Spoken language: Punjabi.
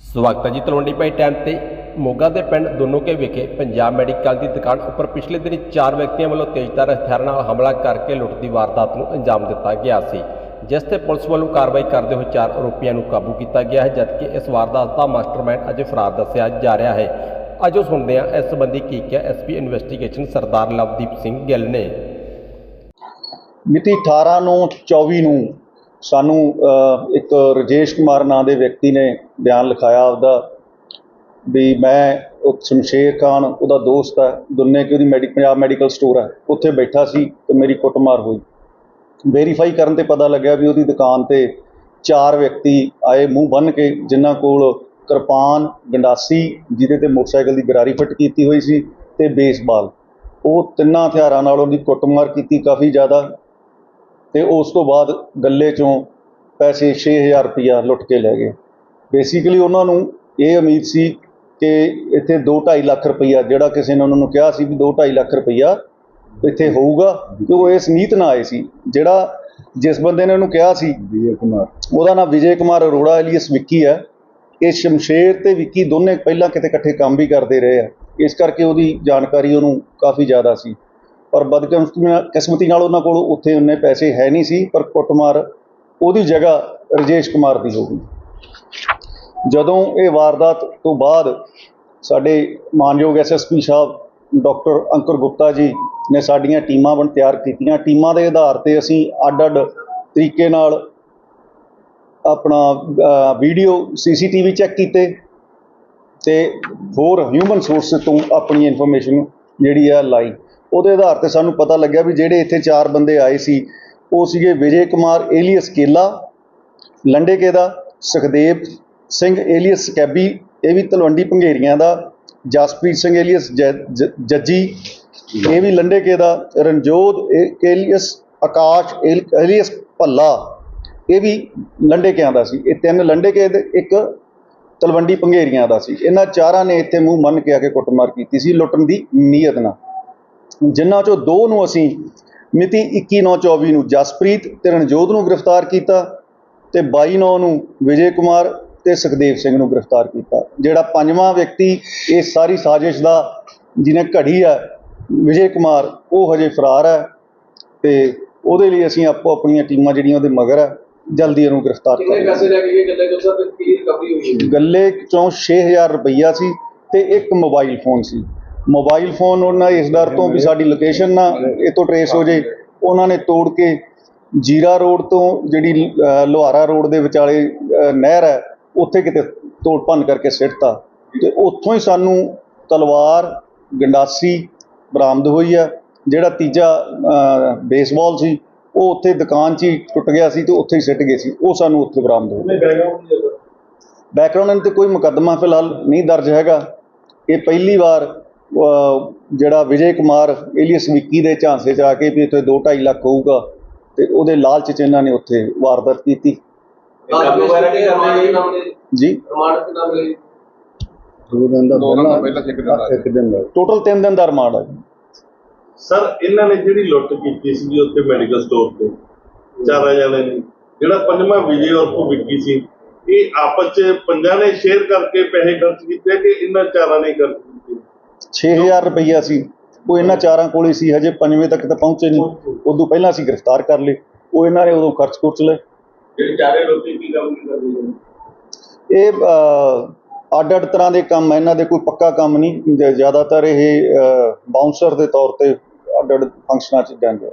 ਸਵਾਗਤ ਹੈ ਜੀ ਤਲਵੰਡੀ ਭਾਈ ਟਾਈਮ ਤੇ। ਮੋਗਾ ਦੇ ਪਿੰਡ ਦੋਨੋਕੇ ਵਿਖੇ ਪੰਜਾਬ ਮੈਡੀਕਲ ਦੀ ਦੁਕਾਨ ਉੱਪਰ ਪਿਛਲੇ ਦਿਨੀ ਚਾਰ ਵਿਅਕਤੀਆਂ ਵੱਲੋਂ ਤੇਜ਼ਧਾਰ ਹਥਿਆਰਾਂ ਨਾਲ ਹਮਲਾ ਕਰਕੇ ਲੁੱਟ ਦੀ ਵਾਰਦਾਤ ਨੂੰ ਅੰਜਾਮ ਦਿੱਤਾ ਗਿਆ ਸੀ, ਜਿਸ ਤੇ ਪੁਲਿਸ ਵੱਲੋਂ ਕਾਰਵਾਈ ਕਰਦੇ ਹੋਏ ਚਾਰ ਆਰੋਪੀਆਂ ਨੂੰ ਕਾਬੂ ਕੀਤਾ ਗਿਆ ਹੈ, ਜਦਕਿ ਇਸ ਵਾਰਦਾਤ ਦਾ ਮਾਸਟਰਮਾਈਂਡ ਅਜੇ ਫਰਾਰ ਦੱਸਿਆ ਜਾ ਰਿਹਾ ਹੈ। ਅਜੋ ਸੁਣਦੇ ਹਾਂ ਇਸ ਸੰਬੰਧੀ ਕੀ ਕਿਹਾ ਐਸਪੀ ਇਨਵੈਸਟੀਗੇਸ਼ਨ ਸਰਦਾਰ ਲਵਦੀਪ ਸਿੰਘ ਗਿੱਲ ਨੇ। ਮਿਤੀ 18 ਨੂੰ 24 ਨੂੰ ਸਾਨੂੰ ਇੱਕ ਰਜੇਸ਼ ਕੁਮਾਰ ਨਾਂ ਦੇ ਵਿਅਕਤੀ ਨੇ ਬਿਆਨ ਲਿਖਾਇਆ ਆਪਦਾ, ਵੀ ਮੈਂ ਉਹ ਸ਼ਮਸ਼ੇਰ ਖਾਨ, ਉਹਦਾ ਦੋਸਤ ਹੈ, ਦੁੰਨੇ ਕਿ ਉਹਦੀ ਮੈਡੀ, ਪੰਜਾਬ ਮੈਡੀਕਲ ਸਟੋਰ ਹੈ, ਉੱਥੇ ਬੈਠਾ ਸੀ ਤੇ ਮੇਰੀ ਕੁੱਟਮਾਰ ਹੋਈ। ਵੈਰੀਫਾਈ ਕਰਨ ਤੇ ਪਤਾ ਲੱਗਿਆ ਵੀ ਉਹਦੀ ਦੁਕਾਨ ਤੇ ਚਾਰ ਵਿਅਕਤੀ ਆਏ ਮੂੰਹ ਬੰਨ ਕੇ, ਜਿਨ੍ਹਾਂ ਕੋਲ ਕਿਰਪਾਨ, ਗੰਡਾਸੀ, ਜਿਹਦੇ ਤੇ ਮੋਟਰਸਾਈਕਲ ਦੀ ਗਰਾਰੀ ਫਿੱਟ ਕੀਤੀ ਹੋਈ ਸੀ ਤੇ ਬੇਸਬਾਲ। ਉਹ ਤਿੰਨਾਂ ਹਥਿਆਰਾਂ ਨਾਲ ਉਹਦੀ ਕੁੱਟਮਾਰ ਕੀਤੀ ਕਾਫੀ ਜ਼ਿਆਦਾ ਤੇ ਉਸ ਤੋਂ ਬਾਅਦ ਗੱਲੇ ਚੋਂ ਪੈਸੇ 6000 ਰੁਪਇਆ ਲੁੱਟ ਕੇ ਲੈ ਗਏ। ਬੇਸਿਕਲੀ ਉਹਨਾਂ ਨੂੰ ਇਹ ਉਮੀਦ ਸੀ ਕਿ ਇੱਥੇ 2.5 ਲੱਖ ਰੁਪਇਆ ਜਿਹੜਾ ਕਿਸੇ ਨੇ ਉਹਨਾਂ ਨੂੰ ਕਿਹਾ ਸੀ ਵੀ 2.5 ਲੱਖ ਰੁਪਇਆ ਇੱਥੇ ਹੋਊਗਾ ਤੇ ਉਹ ਇਸ ਨੀਤ ਨਾਲ ਆਏ ਸੀ। ਜਿਹੜਾ ਜਿਸ ਬੰਦੇ ਨੇ ਉਹਨੂੰ ਕਿਹਾ ਸੀ ਵਿਜੇ ਕੁਮਾਰ। ਉਹਦਾ ਨਾਮ ਵਿਜੇ ਕੁਮਾਰ ਅਰੋੜਾ ਐਲੀਅਸ ਵਿੱਕੀ ਹੈ। ਇਹ ਸ਼ਮਸ਼ੇਰ ਤੇ ਵਿੱਕੀ ਦੋਨੇ ਪਹਿਲਾਂ ਕਿਤੇ ਇਕੱਠੇ ਕੰਮ ਵੀ ਕਰਦੇ ਰਹੇ ਆ। ਇਸ ਕਰਕੇ ਉਹਦੀ ਜਾਣਕਾਰੀ ਉਹਨੂੰ ਕਾਫੀ ਜ਼ਿਆਦਾ ਸੀ। ਪਰ ਬਦਕਿਸਮਤੀ ਨਾਲ ਉਹਨਾਂ ਕੋਲ ਉੱਥੇ ਉਹਨੇ ਪੈਸੇ ਹੈ ਨਹੀਂ ਸੀ ਪਰ ਕੁੱਟਮਾਰ ਉਹਦੀ ਜਗ੍ਹਾ ਰਜੇਸ਼ ਕੁਮਾਰ ਦੀ ਹੋ ਗਈ। ਜਦੋਂ ਇਹ ਵਾਰਦਾਤ ਤੋਂ ਬਾਅਦ ਸਾਡੇ ਮਾਨਯੋਗ ਐਸਐਸਪੀ ਸਾਹਿਬ, ਡਾਕਟਰ ਅੰਕੁਰ ਗੁਪਤਾ ਜੀ ਨੇ ਸਾਡੀਆਂ ਟੀਮਾਂ ਬਣ ਤਿਆਰ ਕੀਤੀਆਂ। ਟੀਮਾਂ ਦੇ ਆਧਾਰ ਤੇ ਅਸੀਂ ਅੱਡ-ਅੱਡ ਤਰੀਕੇ ਨਾਲ ਆਪਣਾ ਵੀਡੀਓ ਸੀਸੀਟੀਵੀ ਚੈੱਕ ਕੀਤੇ ਤੇ ਹੋਰ ਹਿਊਮਨ ਸੋਰਸ ਤੋਂ ਆਪਣੀ ਇਨਫੋਰਮੇਸ਼ਨ ਜਿਹੜੀ ਆ ਲਾਈ। ਉਹਦੇ ਆਧਾਰ ਤੇ ਸਾਨੂੰ ਪਤਾ ਲੱਗਿਆ ਵੀ ਜਿਹੜੇ ਇੱਥੇ ਚਾਰ ਬੰਦੇ ਆਏ ਸੀ, ਉਹ ਸੀਗੇ ਵਿਜੇ ਕੁਮਾਰ, ਏਲੀਅਸ ਕੇਲਾ ਲੰਡੇਕੇ ਦਾ ਸੁਖਦੇਵ ਸਿੰਘ ਏਲੀਅਸ ਕੈਬੀ, ਇਹ ਵੀ ਤਲਵੰਡੀ ਭੰਗੇਰੀਆਂ ਦਾ, ਜਸਪ੍ਰੀਤ ਸਿੰਘ ਏਲੀਅਸ ਜੈ- ਜੱਜੀ, ਇਹ ਵੀ ਲੰਡੇਕੇ ਦਾ ਰਣਜੋਤ ਏਲੀਅਸ ਆਕਾਸ਼ ਏਲੀਅਸ ਭੱਲਾ, ਇਹ ਵੀ ਲੰਡੇਕਿਆਂ ਦਾ ਸੀ। ਇਹ ਤਿੰਨ ਲੰਡੇਕੇ ਦੇ, ਇੱਕ ਤਲਵੰਡੀ ਭੰਗੇਰੀਆਂ ਦਾ ਸੀ। ਇਹਨਾਂ ਚਾਰਾਂ ਨੇ ਇੱਥੇ ਮੂੰਹ ਮੰਨ ਕੇ ਆ ਕੇ ਕੁੱਟਮਾਰ ਕੀਤੀ ਸੀ, ਲੁੱਟਣ ਦੀ ਨੀਅਤ ਨਾਲ। ਜਿਨ੍ਹਾਂ ਚੋਂ ਦੋ ਨੂੰ ਅਸੀਂ ਮਿਤੀ 21/9/24 ਨੂੰ ਜਸਪ੍ਰੀਤ ਤੇ ਰਣਜੋਤ ਨੂੰ ਗ੍ਰਿਫਤਾਰ ਕੀਤਾ ਤੇ 22/9 ਨੂੰ ਵਿਜੇ ਕੁਮਾਰ ਤੇ ਸੁਖਦੇਵ ਸਿੰਘ ਨੂੰ ਗ੍ਰਿਫਤਾਰ ਕੀਤਾ। ਜਿਹੜਾ ਪੰਜਵਾਂ ਵਿਅਕਤੀ ਇਸ ਸਾਰੀ ਸਾਜ਼ਿਸ਼ ਦਾ ਜਿਹਨੇ ਘੜੀ ਹੈ ਵਿਜੇ ਕੁਮਾਰ ਉਹ ਹਜੇ ਫਰਾਰ ਹੈ ਤੇ ਉਹਦੇ ਲਈ ਅਸੀਂ ਆਪੋ ਆਪਣੀਆਂ ਟੀਮਾਂ ਜਿਹੜੀਆਂ ਉਹਦੇ ਮਗਰ ਹੈ ਜਲਦੀ ਇਹਨੂੰ ਗ੍ਰਿਫਤਾਰ ਕਿੰਨੇ ਕਰਾਂਗੇ। ਪੈਸੇ ਲੈ ਕੇ ਗਏ? ਗੱਲੇ ਤੋਂ ਸਰ ਤੇ ਕੀ ਰਿਕਵਰੀ ਹੋਈ? ਗੱਲੇ ਚੋਂ 6000 ਰੁਪਈਆ ਸੀ ਤੇ ਇੱਕ ਮੋਬਾਈਲ ਫੋਨ ਸੀ। ਮੋਬਾਈਲ ਫੋਨ ਉਹਨਾਂ ਇਸ ਡਰ ਤੋਂ ਵੀ ਸਾਡੀ ਲੋਕੇਸ਼ਨ ਨਾ ਇਹ ਤੋਂ ਟਰੇਸ ਹੋ ਜੇ। ਉਹਨਾਂ ਨੇ ਤੋੜ ਕੇ ਜੀਰਾ ਰੋਡ ਤੋਂ ਜਿਹੜੀ ਲੋਹਾਰਾ ਰੋਡ ਦੇ ਵਿਚਾਲੇ ਨਹਿਰ ਹੈ ਉੱਥੇ ਕਿਤੇ ਤੋੜ ਭੰਨ ਕਰਕੇ ਸਿੱਟਤਾ। ਤੇ ਉੱਥੋਂ ਹੀ ਸਾਨੂੰ ਤਲਵਾਰ ਗੰਡਾਸੀ ਬਰਾਮਦ ਹੋਈ ਆ। ਜਿਹੜਾ ਤੀਜਾ ਬੇਸਬਾਲ ਸੀ ਉਹ ਉੱਥੇ ਦੁਕਾਨ 'ਚ ਹੀ ਟੁੱਟ ਗਿਆ ਸੀ ਤੇ ਉੱਥੇ ਹੀ ਸਿੱਟ ਗਏ ਸੀ। ਉਹ ਸਾਨੂੰ ਉੱਥੇ ਬਰਾਮਦ ਹੋਇਆ ਬੈਕਗ੍ਰਾਉਂਡ ਤੇ ਕੋਈ ਮੁਕੱਦਮਾ ਫਿਲਹਾਲ ਨਹੀਂ ਦਰਜ ਹੈਗਾ। ਇਹ ਪਹਿਲੀ ਵਾਰ ਜਿਹੜਾ ਵਿਜੇ ਕੁਮਾਰ ਏਲੀਅਸ ਵਿੱਕੀ ਦੇ ਝਾਂਸੇ 'ਚ ਆ ਕੇ ਵੀ ਇੱਥੇ 2.5 ਲੱਖ ਹੋਊਗਾ ਤੇ ਉਹਦੇ ਲਾਲਚ 'ਚ ਇਹਨਾਂ ਨੇ ਉੱਥੇ ਵਾਰਦਾਤ ਕੀਤੀ। ਕਾਬੂ ਵਗੈਰਾ ਕੀ ਕਰਨਾ ਹੈ ਨਾਮ ਦੇ ਜੀ। ਪ੍ਰਮਾਣਿਤ ਕਿੰਨਾ ਮਿਲੇ ਦੋ ਦਿਨ ਦਾ ਦੋ ਦਿਨ ਦਾ ਪਹਿਲਾਂ ਇੱਕ ਦਿਨ ਦਾ। ਇੱਕ ਦਿਨ ਦਾ। ਟੋਟਲ 3 ਦਿਨ ਦਾ ਰਿਮਾਂਡ ਹੈ ਸਰ ਇਹਨਾਂ ਨੇ ਜਿਹੜੀ ਲੁੱਟ ਕੀਤੀ ਸੀ ਉੱਥੇ ਮੈਡੀਕਲ ਸਟੋਰ ਤੇ ਚਾਰਾਂ ਜਣੇ ਨੇ ਜਿਹੜਾ ਪੰਜਵਾਂ ਵਿਜੇ ਕੋ ਵਿੱਕੀ ਸੀ ਇਹ ਆਪਸ ਚ ਪੰਜਾਂ ਨੇ ਸ਼ੇਅਰ ਕਰਕੇ ਪੈਸੇ ਖਰਚ ਕੀਤੇ ਕਿ ਇਹਨਾਂ ਚਾਰਾਂ ਨੇ ਖਰਚ ਕੀਤੇ? 6000 ਰੁਪਈਆ ਸੀ। ਉਹ ਇਹਨਾਂ ਚਾਰਾਂ ਕੋਲ ਹੀ ਸੀ ਹਜੇ ਪੰਜਵੇਂ ਤੱਕ ਤਾਂ ਪਹੁੰਚੇ ਨਹੀਂ। ਉਦੋਂ ਪਹਿਲਾਂ ਅਸੀਂ ਗ੍ਰਿਫਤਾਰ ਕਰ ਲਏ। ਉਹ ਇਹਨਾਂ ਨੇ ਉਦੋਂ ਖਰਚ ਕੁਰਚ ਲਏ। ਜਿਹੜੇ ਚਾਰੇ ਲੋਕੀ ਕੀ ਕੰਮ ਕਰਦੇ ਨੇ? ਇਹ ਅੱਡ ਅੱਡ ਤਰ੍ਹਾਂ ਦੇ ਕੰਮ ਇਹਨਾਂ ਦੇ ਕੋਈ ਪੱਕਾ ਕੰਮ ਨਹੀਂ। ਜ਼ਿਆਦਾਤਰ ਇਹ ਬਾਉਂਸਰ ਦੇ ਤੌਰ ਤੇ ਅੱਡ ਅੱਡ ਫੰਕਸ਼ਨਾਂ 'ਚ ਜਾਂਦੇ ਆ।